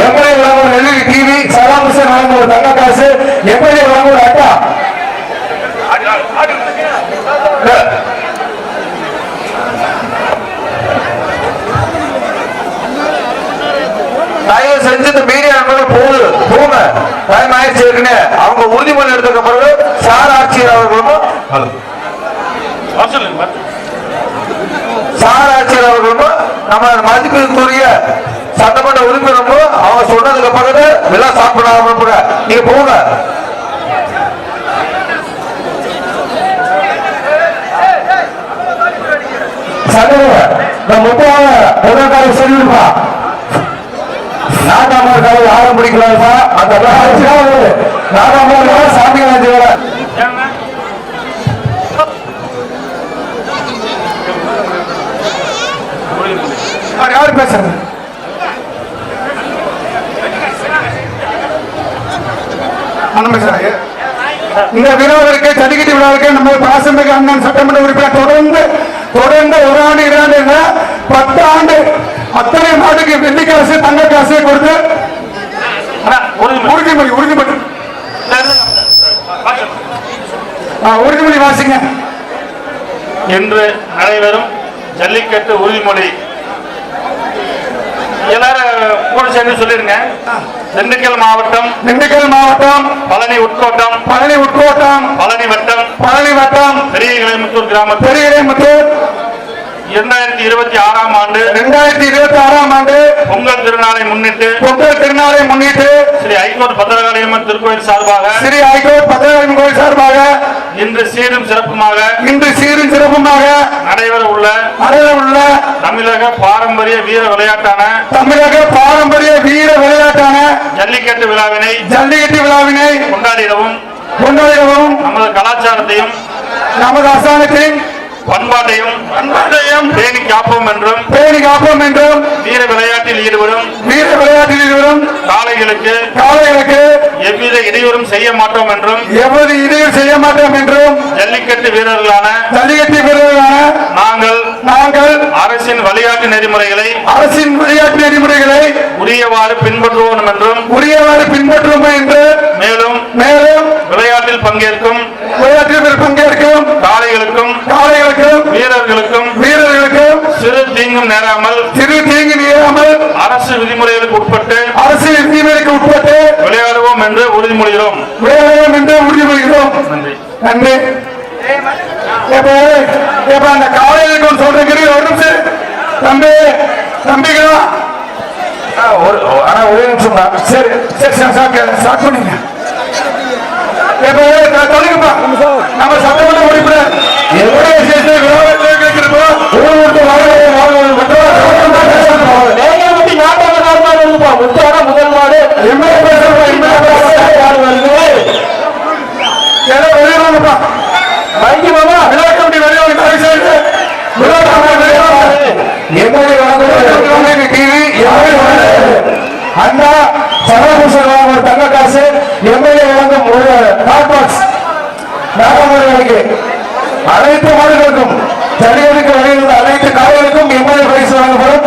MLA வழங்கும் LED TV சலாம் Hussein ஒரு தங்க காசு. எப்படி வழங்கும் ஒரு அட்டா. தயவு செஞ்சு இந்த மீடியா நண்பர்கள் போகுது போங்க. டைம் ஆயிடுச்சு இருக்குன்னு அவங்க உறுதிமொழி எடுத்துக்க பிறகு சார் ஆட்சியர் அவர்களும் சார் ஆட்சியர் அவர்களும் நம்ம மதிப்புக்குரிய சட்டமன்ற உறுப்பினரும் அவங்க சொன்னதுக்கு பிறகு எல்லாம் சாப்பிடாம நீங்க போங்க. யாரும் பிடிக்கலாம்ப்பா அந்த சாமி காலத்து யார் பேசுறது அண்ணன் பேசுறாங்க இந்த விழாவிற்கு ஜல்லிக்கட்டு விழாவிற்கு நம்ம பாசமிகு அண்ணன் சட்டமன்ற உறுப்பினர் தொடர்ந்து தொடர்ந்து ஒரு ஆண்டு இரண்டு இல்ல, பத்து ஆண்டு அத்தனை நாடுக்கு வெள்ளி காசு தங்க காசு கொடுத்து உறுதிமொழி உறுதிமொழி. உறுதிமொழி வாசிங்க. இன்று நடைபெறும் ஜல்லிக்கட்டு உறுதிமொழி. எல்லாரும் கூட சேர்ந்து சொல்லிருங்க திண்டுக்கல் மாவட்டம் திண்டுக்கல் மாவட்டம் பழனி உட்கோட்டம் பழனி உட்கோட்டம் பழனி வட்டம் பழனி வட்டம் பெரிய கிளைமுத்தூர் கிராமத்தில் பெரியமுத்தூர் இரண்டாயிரத்தி இருபத்தி ஆறாம் ஆண்டு இரண்டாயிரத்தி இருபத்தி ஆறாம் ஆண்டு பொங்கல் திருநாளை முன்னிட்டு பொங்கல் திருநாளை முன்னிட்டு ஸ்ரீ ஐகோர் பத்திரகாளியம்மன் திருக்கோயில் சார்பாக ஸ்ரீ ஹைகோர்ட் பத்திரகாளி கோயில் சார்பாக இன்று சீரும் சிறப்புமாக இன்று சீரும் சிறப்புமாக நடைபெற உள்ள நடைபெற உள்ள தமிழக பாரம்பரிய வீர விளையாட்டான தமிழக பாரம்பரிய வீர விளையாட்டான ஜல்லிக்கட்டு விழாவினை ஜல்லிக்கட்டு விழாவினை கொண்டாடிடவும் கொண்டாடவும் நமது கலாச்சாரத்தையும் நமது அரசாங்கத்தின் பண்பாட்டையும் பண்பாட்டையும் பேணி காப்போம் என்றும் பேணி காப்போம் என்றும் வீர விளையாட்டில் ஈடுபடும் வீர விளையாட்டில் வரும் காளைகளுக்கு காளைகளுக்கு எவ்வித இடையூறும் செய்ய மாட்டோம் என்றும் எவ்வளவு இடையூறு செய்ய மாட்டோம் என்றும் ஜல்லிக்கட்டு வீரர்களான ஜல்லிக்கட்டு வீரர்களான நாங்கள் நாங்கள் அரசின் வழிகாட்டு நெறிமுறைகளை அரசின் விளையாட்டு நெறிமுறைகளை உரியவாறு பின்பற்றுவோம் என்றும் உரியவாறு பின்பற்றுவோம் என்று மேலும் மேலும் விளையாட்டில் பங்கேற்கும் விளையாட்டில் பங்கேற்கும் காளைகளுக்கும் காளைகளுக்கும் வீரர்களுக்கும் வீரர்களுக்கும் சிறு தீங்கும் நேராமல் சிறு தீங்கு நேராமல் அரசு விதிமுறைகளுக்கு உட்பட்டு அரசு விதிமுறைக்கு உட்பட்டு விளையாடுவோம் என்று உறுதிமொழிகிறோம். விளையாடுவோம் என்று உறுதிமொழிகிறோம். நன்றி. நன்றி. அந்த காலையில சொல்றீங்க ஒரு நிமிஷம். தம்பி தம்பிகளா? ஆனா ஒரே நிமிஷம் தான். சரி சரி சரி ஸ்டார்ட் பண்ணுங்க. தொலைங்கப்பா. நம்ம சட்டமன்ற உறுப்பினர். எவ்வளவு எம்எல்ஏ வழங்கும் ஒரு ஹாட் பாக்ஸ் நாகமணிக்கு அனைத்து மாடுகளுக்கும் ஜல்லிகளுக்கு வெளியிலுள்ள அனைத்து காலைகளுக்கும் எம்எல்ஏ பரிசு வழங்கப்படும்.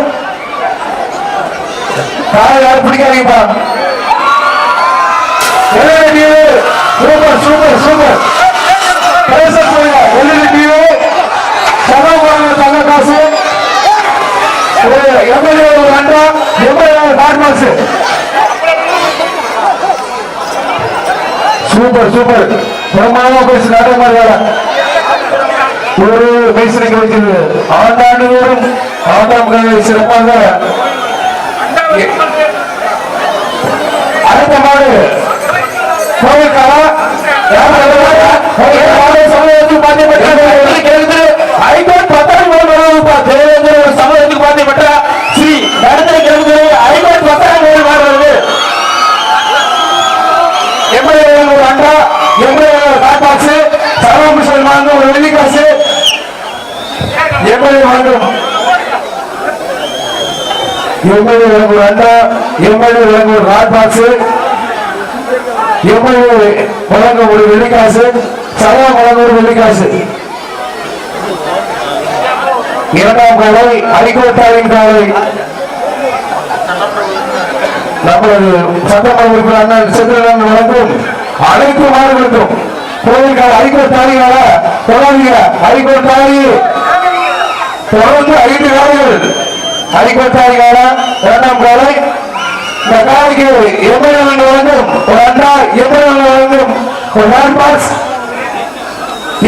காலை யார் பிடிக்காதீங்கப்பா LED TV super super super பேச சொல்லுங்க எல்இடி டிவி சதவீதம் தங்க காசு ஒரு எம்எல்ஏ ஒரு அண்டா எம்எல்ஏ காட் பாக்ஸ் சூப்பர் சூப்பர் பிரமாதமா பேசி மாதிரி வேலை ஒரு மைசூரை வைக்கிறது ஆண்டாண்டு தோறும் ஆண்டாம் சிறப்பாக அடுத்த மாடு கோவில்காரா பாண்டியப்பட்ட எம்எல்ஏ வழங்கும் ஒரு அண்டா எம்எல்ஏ வழங்கும் ஒரு ஹாட் பாக்ஸ் எம்எல்ஏ வழங்க ஒரு வெள்ளிக்காசு சதா வழங்க ஒரு வெள்ளிக்காசு. இரண்டாம் காலை ஹைகோர்ட்டாவின் காலை நமது சட்டமன்ற உறுப்பினர் அண்ணன் செந்திரன் வழங்கும் அனைத்து மாணவர்களுக்கும் கோயில்கால ஹைகோர்ட் தாலிகால தொடர்ந்து ஹைகோர்ட் தாலி தொடர்ந்து ஐந்து காலங்கள் தாலிகால இரண்டாம் காலை. இந்த காலைக்கு எண்பது வழங்கும்? ஒரு அண்டா எண்பது வழங்கும்? ஒரு ஹேண்ட் பாக்ஸ்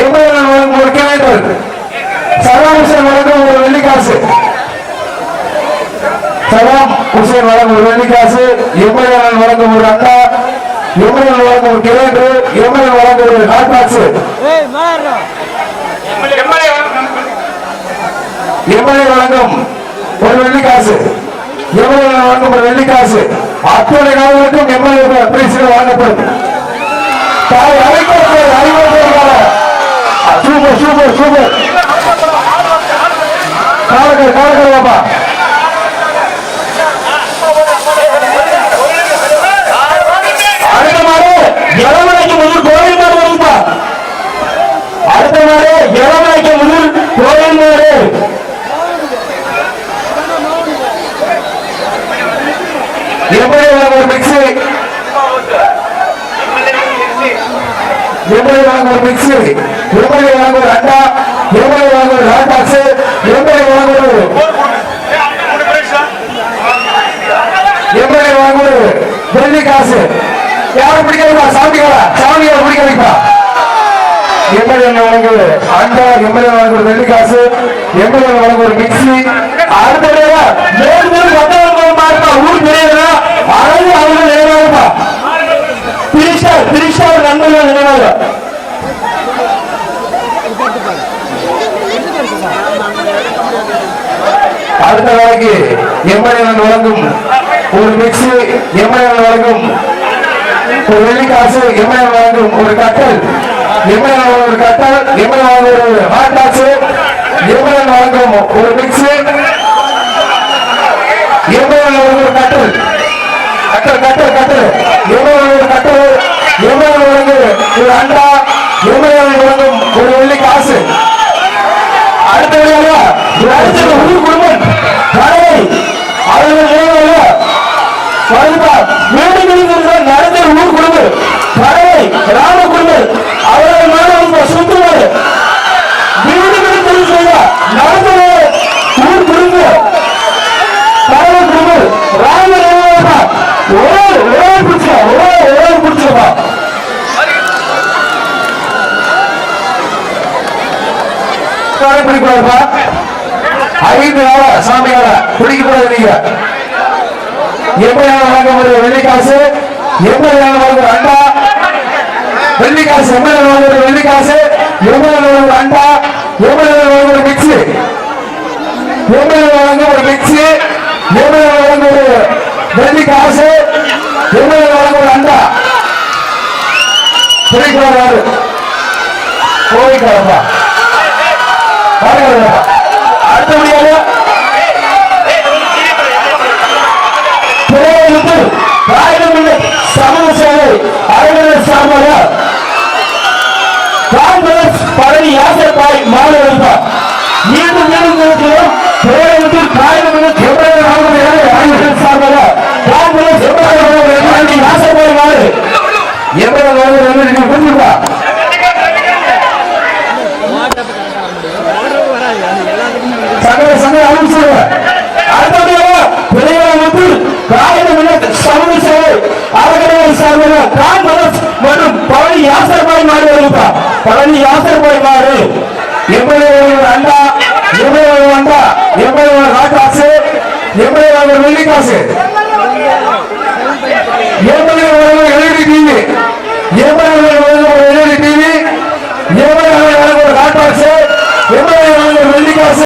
எண்பது வழங்கும்? ஒரு கேலண்டர் சலாம் ஹுசேன் வழங்கும் ஒரு வெள்ளிக்காசு சலாம் ஹுசேன் வழங்கும் ஒரு வெள்ளிக்காசு எண்பது வழங்கும் ஒரு அண்டா? எண்பது வழங்கும் ஒரு எண்பது வழங்கும் ஒரு பாக்ஸ் ஏய் மாறா. எம்எல்ஏ எம்எல்ஏ வழங்கும்? ஒரு வெள்ளிக்காசு எவ்வளவு வழங்கும் ஒரு வெள்ளிக்காசு அத்துணை நாளுக்கும் எம்எல்ஏ பரிசுகள் வாங்கப்படும். தாய் அழைக்கப்பட்ட அறிவுறுத்தல் சூப்பர் சூப்பர் சூப்பர் காலக்கர் காலக்கர் பாப்பா அடுத்த மாதிரி இளமலைக்கு முதல் கோயில் மாதிரி வரும்பா அடுத்த மாடு இளமலைக்கு முதல் கோயில் மாடு எப்படி வாங்க ஒரு மிக்ஸி எப்படி வாங்க ஒரு மிக்ஸி. எப்படி வாங்க ஒரு அண்டா எப்படி வாங்க ஒரு ஹாட் பாக்ஸ் எப்படி வாங்க ஒரு எப்படி வாங்க ஒரு வெள்ளி காசு யாரும் பிடிக்காதுப்பா சாமிகளா சாமியார பிடிக்க வைப்பா எம்எல்ஏ வழங்குவது அண்டா எம்எல்ஏ வழங்குவது வெள்ளி காசு எம்எல்ஏ வழங்குவது மிக்சி அடுத்த மேலும் மேலும் பத்தாயிரம் மாறுப்பா ஊர் அடுத்த நாளைக்கு எம்எல்ஏ வழங்கும். ஒரு மிக்சி எம்எல்ஏ வழங்கும். ஒரு வெள்ளிக்காசு எம்எல்ஏ வழங்கும். ஒரு கட்டல் எம்எல்ஏ ஒரு கட்டல் எம்எல்ஏ ஒரு ஹாட் பாக்ஸ் எம்எல்ஏ வழங்கும் ஒரு மிக்சி எம்எல்ஏ ஒரு கட்டல். கட்டல் கட்டல் கட்டல். எம்எல்ஏ ஒரு கட்டல். எம்எல்ஏ வழங்கு ஒரு அண்டா. எம்எல்ஏ வழங்கும் ஒரு வெள்ளி காசு அடுத்த ஊர் குடும்பம் தெரிவிச்சா ஊர் குடும்பம் கணவை குடும்பம் ராம ஒரே ஒரே பிடிச்சா ஒரே ஒரே பிடிச்சா பிடிக்கூடாதுப்பா ஐந்து நாளா சாமியார நீங்க. எப்படி வெள்ளிக்காசு எப்படி வழங்கப்படுற அண்டா. வெள்ளிக்காசு எம்எல்ஏ வழங்கப்படுற வெள்ளிக்காசு எம்எல்ஏ வழங்குற அண்டா. எம்எல்ஏ வழங்குற மிக்ஸி எம்எல்ஏ வழங்க ஒரு மிக்ஸி எம்எல்ஏ வழங்க ஒரு வெள்ளிக்காசு எம்எல்ஏ வழங்க ஒரு அண்டா புரிக்கிறாரு கோவிக்காரப்பா பாருங்க அடுத்தபடியாக காங்கிரஸ் யாசப்பாய் யாசர்பாய் மீண்டும் மீண்டும் இருக்கிறோம் பிள்ளைகளுக்கு காகிதமில்லை எவ்வளவு சார்பாக காங்கிரஸ் எவ்வளவு மாறு எவ்வளவு நீங்க புரிஞ்சுக்கா சகல சங்க அனுப்பிச்சுடுங்க அடுத்தபடியாக பிள்ளைகளுக்கு காகிதமில்லை சமூக சேவை அறக்கடைகள் சார்பாக காங்கிரஸ் மற்றும் பழனி யாசர்பாய் மாடு வருப்பா பழனி யாசர்பாய் மாடு எம்எல்ஏ அண்டா எம்எல்ஏ அண்டா எம்எல்ஏ காட்டாசு எம்எல்ஏ வெள்ளிக்காசு எம்எல்ஏ